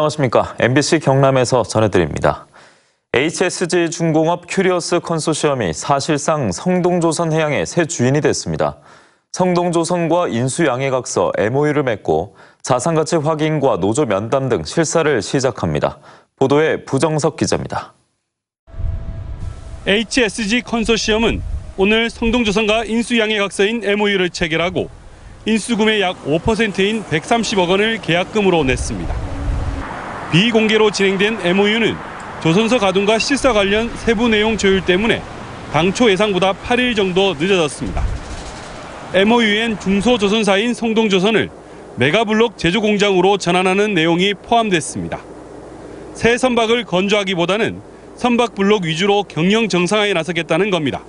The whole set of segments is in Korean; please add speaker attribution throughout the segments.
Speaker 1: 안녕하십니까. MBC 경남에서 전해드립니다. HSG 중공업 큐리어스 컨소시엄이 사실상 성동조선 해양의 새 주인이 됐습니다. 성동조선과 인수양해각서 MOU를 맺고 자산가치 확인과 노조 면담 등 실사를 시작합니다. 보도에 부정석 기자입니다.
Speaker 2: HSG 컨소시엄은 오늘 성동조선과 인수양해각서인 MOU를 체결하고 인수금의 약 5%인 130억 원을 계약금으로 냈습니다. 비공개로 진행된 MOU는 조선소 가동과 실사 관련 세부 내용 조율 때문에 당초 예상보다 8일 정도 늦어졌습니다. MOU엔 중소조선사인 성동조선을 메가블록 제조 공장으로 전환하는 내용이 포함됐습니다. 새 선박을 건조하기보다는 선박 블록 위주로 경영 정상화에 나서겠다는 겁니다.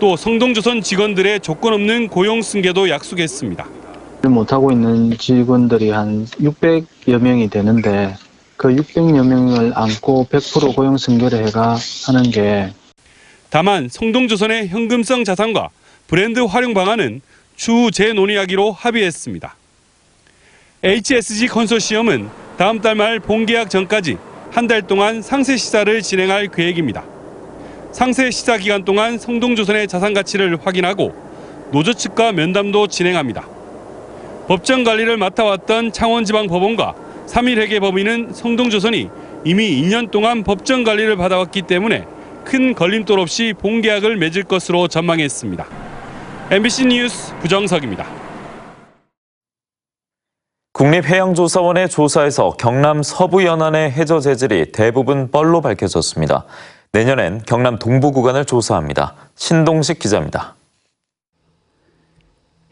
Speaker 2: 또 성동조선 직원들의 조건 없는 고용 승계도 약속했습니다.
Speaker 3: 못하고 있는 직원들이 한 600여 명이 되는데 그 600여 명을 안고 100% 고용 승계를 해가 하는 게
Speaker 2: 다만 성동조선의 현금성 자산과 브랜드 활용 방안은 추후 재논의하기로 합의했습니다. HSG 컨소시엄은 다음 달 말 본계약 전까지 한 달 동안 상세 시사를 진행할 계획입니다. 상세 시사 기간 동안 성동조선의 자산 가치를 확인하고 노조 측과 면담도 진행합니다. 법정 관리를 맡아왔던 창원지방법원과 3일 회계 법인은 성동조선이 이미 2년 동안 법정 관리를 받아왔기 때문에 큰 걸림돌 없이 본계약을 맺을 것으로 전망했습니다. MBC 뉴스 부정석입니다.
Speaker 1: 국립해양조사원의 조사에서 경남 서부 연안의 해저 재질이 대부분 뻘로 밝혀졌습니다. 내년엔 경남 동부 구간을 조사합니다. 신동식 기자입니다.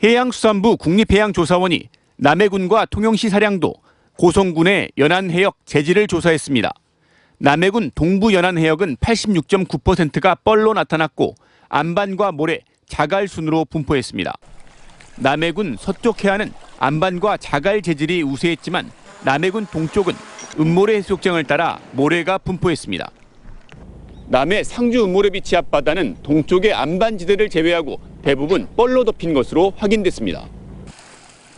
Speaker 4: 해양수산부 국립해양조사원이 남해군과 통영시 사량도, 고성군의 연안해역 재질을 조사했습니다. 남해군 동부 연안해역은 86.9%가 뻘로 나타났고 안반과 모래, 자갈 순으로 분포했습니다. 남해군 서쪽 해안은 안반과 자갈 재질이 우세했지만 남해군 동쪽은 음모래 해수욕장을 따라 모래가 분포했습니다. 남해 상주 음모래 비치 앞바다는 동쪽의 안반지대를 제외하고 대부분 뻘로 덮인 것으로 확인됐습니다.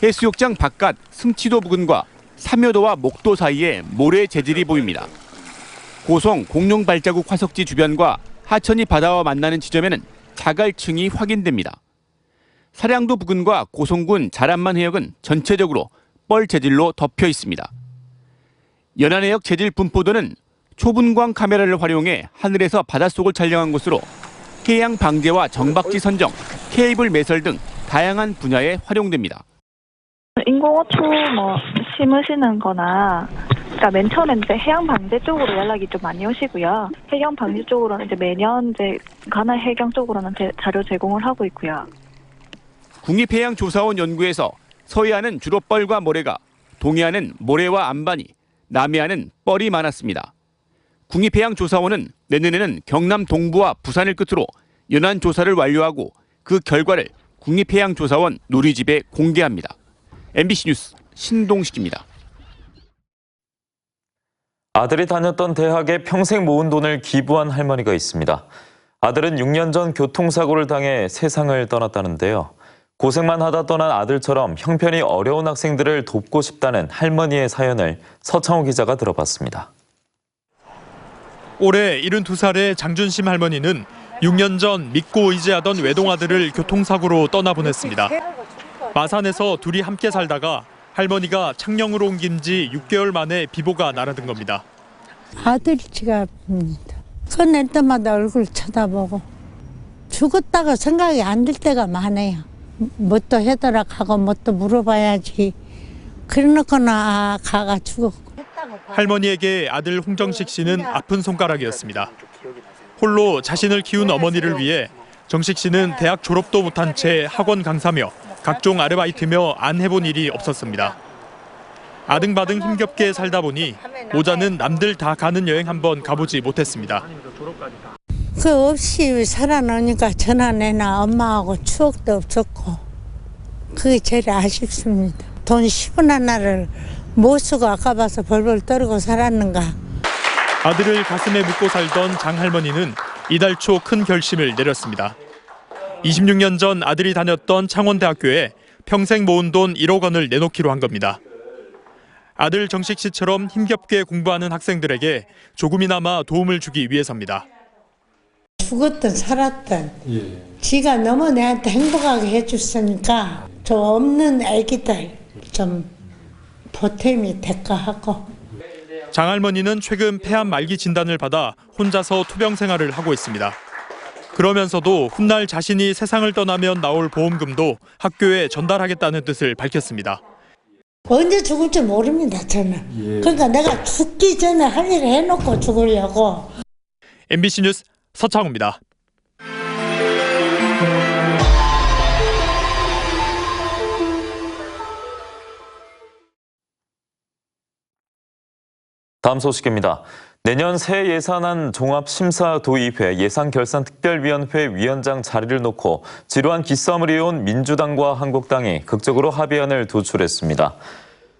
Speaker 4: 해수욕장 바깥 승치도 부근과 삼여도와 목도 사이에 모래 재질이 보입니다. 고성 공룡 발자국 화석지 주변과 하천이 바다와 만나는 지점에는 자갈층이 확인됩니다. 사량도 부근과 고성군 자란만 해역은 전체적으로 뻘 재질로 덮여 있습니다. 연안해역 재질 분포도는 초분광 카메라를 활용해 하늘에서 바닷속을 촬영한 것으로 해양 방제와 정박지 선정, 케이블 매설 등 다양한 분야에 활용됩니다.
Speaker 5: 인공호초 뭐 심으시는 거나 그러니까 맨 처음엔 이제 해양 방제 쪽으로 연락이 좀 많이 오시고요. 해양 방제 쪽으로는 이제 매년 이제 관할 해경 쪽으로는 제- 자료 제공을 하고 있고요.
Speaker 4: 국립해양조사원 연구에서 서해안은 주로 뻘과 모래가, 동해안은 모래와 안반이, 남해안은 뻘이 많았습니다. 국립해양조사원은 내년에는 경남 동부와 부산을 끝으로 연안 조사를 완료하고 그 결과를 국립해양조사원 누리집에 공개합니다. MBC 뉴스 신동식입니다.
Speaker 1: 아들이 다녔던 대학에 평생 모은 돈을 기부한 할머니가 있습니다. 아들은 6년 전 교통사고를 당해 세상을 떠났다는데요. 고생만 하다 떠난 아들처럼 형편이 어려운 학생들을 돕고 싶다는 할머니의 사연을 서창호 기자가 들어봤습니다.
Speaker 6: 올해 72살의 장준심 할머니는 6년 전 믿고 의지하던 외동아들을 교통사고로 떠나보냈습니다. 마산에서 둘이 함께 살다가 할머니가 창녕으로 옮긴 지 6개월 만에 비보가 날아든 겁니다.
Speaker 7: 아들이 지갑입니다. 꺼낼 때마다 얼굴 쳐다보고 죽었다가 생각이 안 들 때가 많아요. 뭐또 해더라 하고 뭐또 물어봐야지. 그래놓고나 아, 가가 죽었고.
Speaker 6: 할머니에게 아들 홍정식 씨는 아픈 손가락이었습니다. 홀로 자신을 키운 어머니를 위해 정식 씨는 대학 졸업도 못한 채 학원 강사며 각종 아르바이트며 안 해본 일이 없었습니다. 아등바등 힘겹게 살다 보니 모자는 남들 다 가는 여행 한번 가보지 못했습니다.
Speaker 7: 그 없이 살아나니까 전화내나 엄마하고 추억도 없었고 그게 제일 아쉽습니다. 돈 10원 하나를 못 쓰고 아까봐서 벌벌 떨고 살았는가.
Speaker 6: 아들을 가슴에 묻고 살던 장 할머니는 이달 초 큰 결심을 내렸습니다. 26년 전 아들이 다녔던 창원대학교에 평생 모은 돈 1억 원을 내놓기로 한 겁니다. 아들 정식 씨처럼 힘겹게 공부하는 학생들에게 조금이나마 도움을 주기 위해서입니다.
Speaker 7: 죽었든 살았든 지가 너무 내한테 행복하게 해줬으니까 저 없는 애기들 좀 보탬이 될까 하고
Speaker 6: 장할머니는 최근 폐암 말기 진단을 받아 혼자서 투병 생활을 하고 있습니다. 그러면서도 훗날 자신이 세상을 떠나면 나올 보험금도 학교에 전달하겠다는 뜻을 밝혔습니다.
Speaker 7: 언제 죽을지 모릅니다 저는 그러니까 내가 죽기 전에 할 일을 해놓고 죽으려고
Speaker 6: MBC 뉴스 서창우입니다.
Speaker 1: 다음 소식입니다. 내년 새 예산안 종합심사 도의회 예산결산특별위원회 위원장 자리를 놓고 지루한 기싸움을 이어온 민주당과 한국당이 극적으로 합의안을 도출했습니다.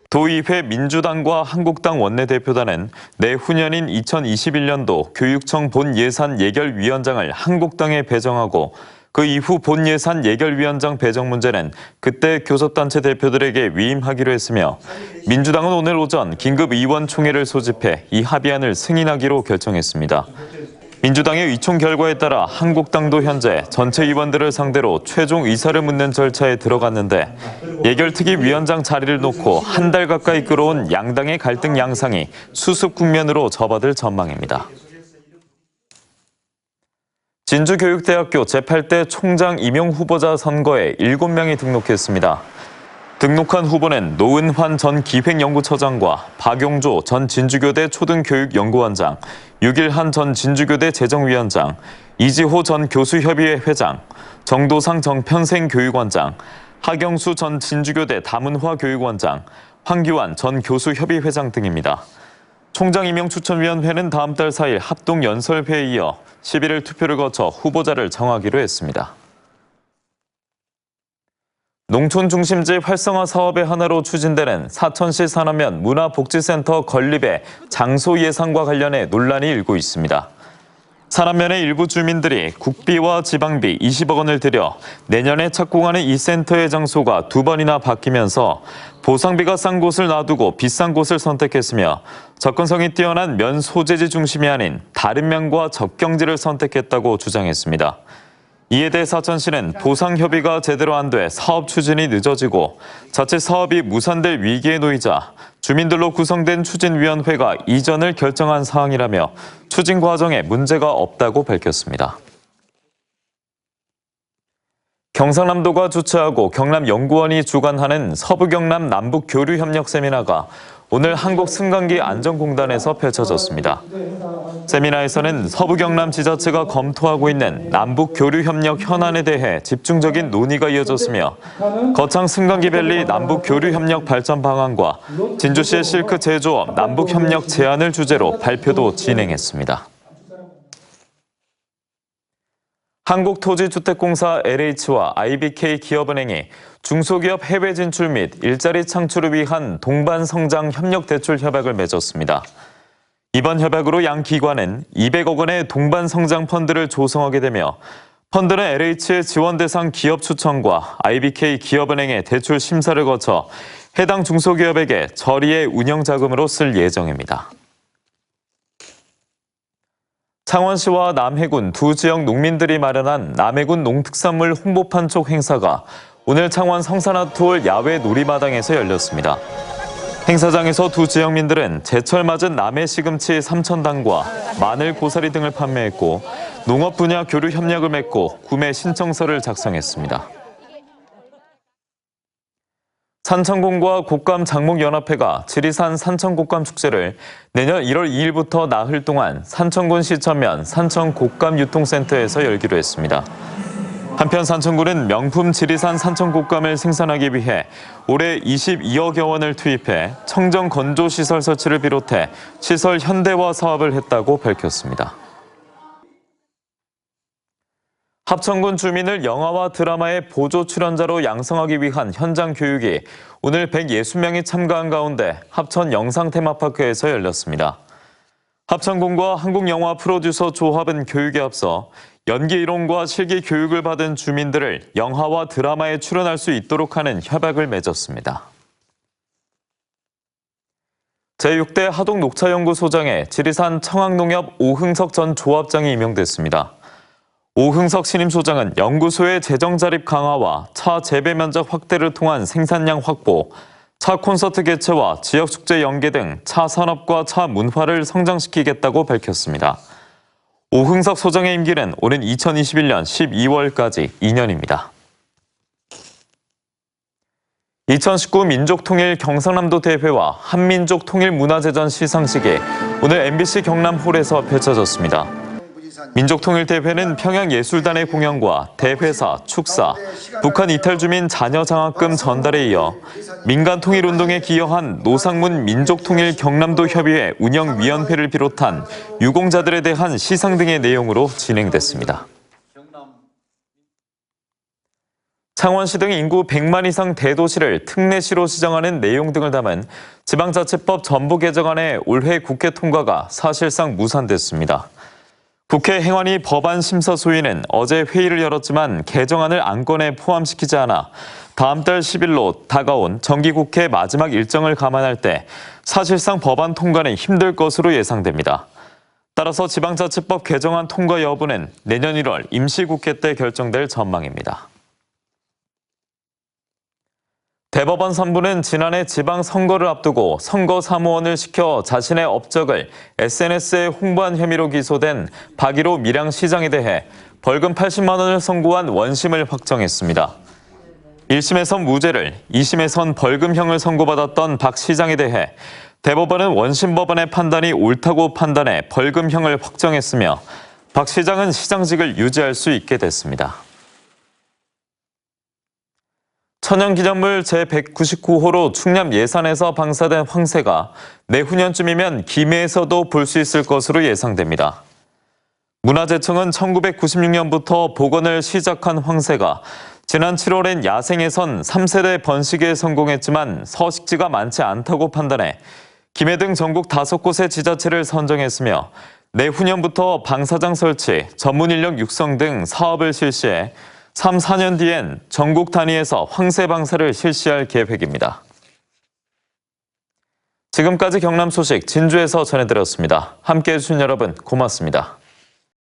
Speaker 1: 도의회 민주당과 한국당 원내대표단은 내후년인 2021년도 교육청 본 예산 예결위원장을 한국당에 배정하고 그 이후 본 예산 예결위원장 배정 문제는 그때 교섭단체 대표들에게 위임하기로 했으며 민주당은 오늘 오전 긴급 의원총회를 소집해 이 합의안을 승인하기로 결정했습니다. 민주당의 의총 결과에 따라 한국당도 현재 전체 의원들을 상대로 최종 의사를 묻는 절차에 들어갔는데 예결특위 위원장 자리를 놓고 한 달 가까이 끌어온 양당의 갈등 양상이 수습 국면으로 접어들 전망입니다. 진주교육대학교 제8대 총장 임용 후보자 선거에 7명이 등록했습니다. 등록한 후보는 노은환 전 기획연구처장과 박용조 전 진주교대 초등교육연구원장, 유길한 전 진주교대 재정위원장, 이지호 전 교수협의회 회장, 정도상 전 평생교육원장, 하경수 전 진주교대 다문화 교육원장, 황규환 전 교수협의회장 등입니다. 총장 임명 추천위원회는 다음 달 4일 합동 연설회에 이어 11일 투표를 거쳐 후보자를 정하기로 했습니다. 농촌 중심지 활성화 사업의 하나로 추진되는 사천시 산하면 문화복지센터 건립의 장소 예산과 관련해 논란이 일고 있습니다. 산안면의 일부 주민들이 국비와 지방비 20억 원을 들여 내년에 착공하는 이 센터의 장소가 두 번이나 바뀌면서 보상비가 싼 곳을 놔두고 비싼 곳을 선택했으며 접근성이 뛰어난 면 소재지 중심이 아닌 다른 면과 접경지를 선택했다고 주장했습니다. 이에 대해 사천시는 보상 협의가 제대로 안 돼 사업 추진이 늦어지고 자칫 사업이 무산될 위기에 놓이자 주민들로 구성된 추진위원회가 이전을 결정한 사항이라며 추진 과정에 문제가 없다고 밝혔습니다. 경상남도가 주최하고 경남연구원이 주관하는 서부경남 남북교류협력 세미나가 오늘 한국승강기 안전공단에서 펼쳐졌습니다. 세미나에서는 서부 경남 지자체가 검토하고 있는 남북 교류 협력 현안에 대해 집중적인 논의가 이어졌으며 거창 승강기밸리 남북 교류 협력 발전 방안과 진주시의 실크 제조업 남북 협력 제안을 주제로 발표도 진행했습니다. 한국토지주택공사 LH와 IBK 기업은행이 중소기업 해외 진출 및 일자리 창출을 위한 동반 성장 협력 대출 협약을 맺었습니다. 이번 협약으로 양 기관은 200억 원의 동반 성장 펀드를 조성하게 되며 펀드는 LH의 지원 대상 기업 추천과 IBK 기업은행의 대출 심사를 거쳐 해당 중소기업에게 저리의 운영 자금으로 쓸 예정입니다. 창원시와 남해군 두 지역 농민들이 마련한 남해군 농특산물 홍보판 촉 행사가 오늘 창원 성산아톨 야외 놀이마당에서 열렸습니다. 행사장에서 두 지역민들은 제철 맞은 남해 시금치 3,000단과 마늘 고사리 등을 판매했고 농업 분야 교류 협력을 맺고 구매 신청서를 작성했습니다. 산천군과 곡감 장목연합회가 지리산 산천곡감 축제를 내년 1월 2일부터 나흘 동안 산천군 시천면 산천곡감 유통센터에서 열기로 했습니다. 한편 산천군은 명품 지리산 산천곡감을 생산하기 위해 올해 22억여 원을 투입해 청정 건조 시설 설치를 비롯해 시설 현대화 사업을 했다고 밝혔습니다. 합천군 주민을 영화와 드라마의 보조 출연자로 양성하기 위한 현장 교육이 오늘 160명이 참가한 가운데 합천 영상 테마파크에서 열렸습니다. 합천군과 한국영화 프로듀서 조합은 교육에 앞서 연기 이론과 실기 교육을 받은 주민들을 영화와 드라마에 출연할 수 있도록 하는 협약을 맺었습니다. 제6대 하동녹차연구소장에 지리산 청학농협 오흥석 전 조합장이 임명됐습니다. 오흥석 신임 소장은 연구소의 재정 자립 강화와 차 재배 면적 확대를 통한 생산량 확보, 차 콘서트 개최와 지역 축제 연계 등 차 산업과 차 문화를 성장시키겠다고 밝혔습니다. 오흥석 소장의 임기는 오는 2021년 12월까지 2년입니다. 2019 민족통일 경상남도 대회와 한민족 통일문화재전 시상식이 오늘 MBC 경남홀에서 펼쳐졌습니다. 민족통일대회는 평양예술단의 공연과 대회사, 축사, 북한 이탈주민 자녀장학금 전달에 이어 민간통일운동에 기여한 노상문 민족통일 경남도 협의회 운영위원회를 비롯한 유공자들에 대한 시상 등의 내용으로 진행됐습니다. 창원시 등 인구 100만 이상 대도시를 특례시로 지정하는 내용 등을 담은 지방자치법 전부 개정안의 올해 국회 통과가 사실상 무산됐습니다. 국회 행안위 법안 심사 소위는 어제 회의를 열었지만 개정안을 안건에 포함시키지 않아 다음 달 10일로 다가온 정기국회 마지막 일정을 감안할 때 사실상 법안 통과는 힘들 것으로 예상됩니다. 따라서 지방자치법 개정안 통과 여부는 내년 1월 임시국회 때 결정될 전망입니다. 대법원 3부는 지난해 지방선거를 앞두고 선거 사무원을 시켜 자신의 업적을 SNS에 홍보한 혐의로 기소된 박일호 밀양시장에 대해 벌금 80만 원을 선고한 원심을 확정했습니다. 1심에선 무죄를, 2심에선 벌금형을 선고받았던 박 시장에 대해 대법원은 원심 법원의 판단이 옳다고 판단해 벌금형을 확정했으며 박 시장은 시장직을 유지할 수 있게 됐습니다. 천연기념물 제199호로 충남 예산에서 방사된 황새가 내후년쯤이면 김해에서도 볼 수 있을 것으로 예상됩니다. 문화재청은 1996년부터 복원을 시작한 황새가 지난 7월엔 야생에선 3세대 번식에 성공했지만 서식지가 많지 않다고 판단해 김해 등 전국 5곳의 지자체를 선정했으며 내후년부터 방사장 설치, 전문 인력 육성 등 사업을 실시해 3, 4년 뒤엔 전국 단위에서 황새 방사를 실시할 계획입니다. 지금까지 경남 소식 진주에서 전해드렸습니다. 함께해 주신 여러분 고맙습니다.